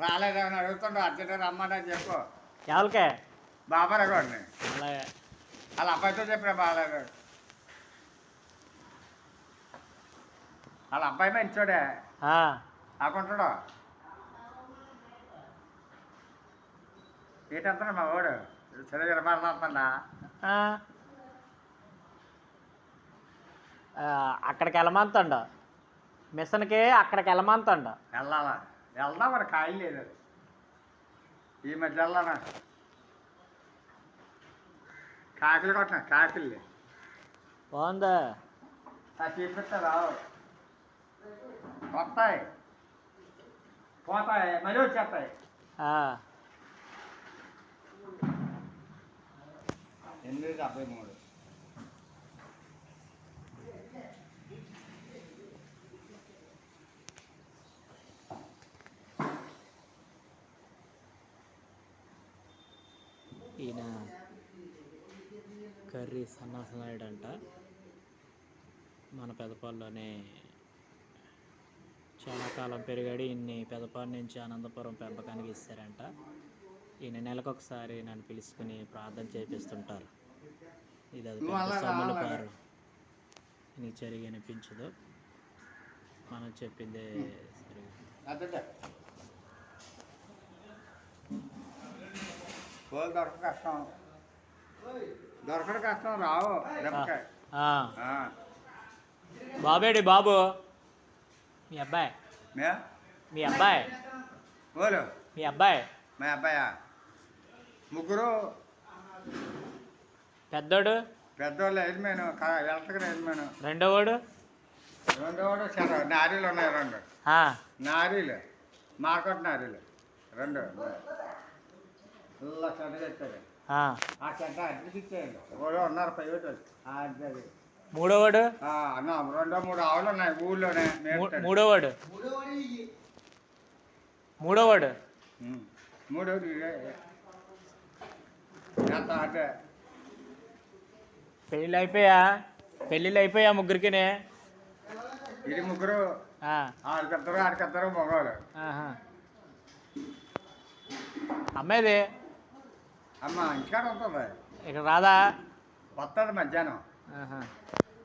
రాలేదని అడుగుతుండు అర్జెంట్ రమ్మని చెప్పు. ఎవరికే? బాబారా గారిని అలాగే వాళ్ళ అబ్బాయితో చెప్పిన బాగాలేదు వాళ్ళ అబ్బాయి మంచోడే ఆ, ఆకుంటాడు ఏంటంటున్నా మా వాడు? ఆ. ఆ, అక్కడికి వెళ్ళమంతండు మిషన్కి అక్కడికి వెళ్ళమంతండు వెళ్ళాలా? వెళ్దాం మరి ఖాళీ లేదు ఈ మధ్య వెళ్ళానా కాకిలు కొట్టిన కాకిల్ని బాగుందా ఆ చూపిస్తా వస్తాయి పోతాయి మళ్ళీ వచ్చేస్తాయి ఆ, ఎనిమిది డెబ్బై మూడు ఈయన కర్రీ సన్నాసనాయుడు అంట మన పెదపాల్లోనే చాలా కాలం పెరిగాడు. ఇన్ని పెదపాడు నుంచి అనంతపురం పెంపకానికి ఇస్తారంట ఈయన నెలకొకసారి నన్ను పిలుచుకుని ప్రార్థన చేపిస్తుంటారు. ఇది అది సొమ్ముల. పారు. నీకు సరిగా అనిపించదు. మనం చెప్పిందే సరిగా. పోలు దొరక కష్టం. దొరకడం కష్టం రావు. దెబ్బకాయ బాబేడి బాబు. మీ అబ్బాయి. మే? అబ్బాయి. పోలు మీ అబ్బాయి. మా అబ్బాయా? ముగ్గురు. పెద్దోడు. పెద్దోళ్ళు ఎలిమేను వెళ్తగా ఎలిమేను రెండోవాడు. రెండో వాడు చర నారీలు ఉన్నాయి రెండు. నారీలు. మార్కెట్ నారీలు. రెండు. ఆ. చెడ్డ అద్దెకి ఇచ్చేయండి ఎవరో ఉన్నారు ప్రైవేట్ వాళ్ళు. మూడోవాడు అన్న రెండో మూడు ఆవులు ఉన్నాయి ఊళ్ళోనే. మూడోవాడు మూడోవాడు ఉమ్. మూడు ఇదే. ఎంత అంటే పెళ్ళిళ్ళు అయిపోయా పెళ్ళిళ్ళు అయిపోయా ముగ్గురికినే ఇది ముగ్గురు ఆడికిద్దరు ఆడికిద్దరు మగవాళ్ళు ఆహా. అమ్మాయిది అమ్మ ఇంటికాడ ఉంటుంది ఇక్కడ రాదా? వస్తుంది మధ్యాహ్నం.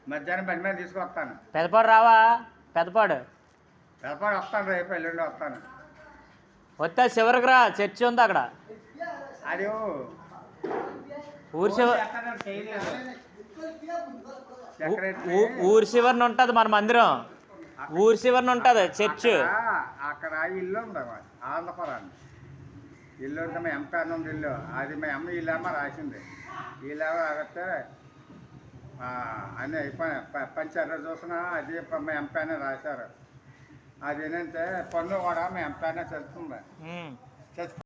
మధ్యాహ్నం బండి మీద తీసుకొస్తాను. పెదపాడు రావా? పెదపాడు వెళ్తాడు వస్తాను రేపు ఎల్లుండి వస్తాను. వస్తే చివరికి రా చర్చి ఉంది అక్కడ. అది ఊరి చివరి ఊరి చివరిన ఉంటుంది మన మందిరం. ఊరి చివరిన ఉంటుంది చర్చ్. అక్కడ- ఇల్లు ఉంది ఆంధ్రపురాన్ని ఇల్లు ఉంటే మా అని ఉంది ఇల్లు. అది మా అమ్మ ఇల్లేమో రాసింది. ఇల్లేమో రాస్తే అన్నీ అయిపోయినాయి. ప- పంచాయతీ చూసినా అది మా ఎంపీ అని రాశారు. అది ఏంటంటే పన్ను కూడా మా ఎంపీ అనే తెలుస్తుంది. ఉమ్. చచ్చి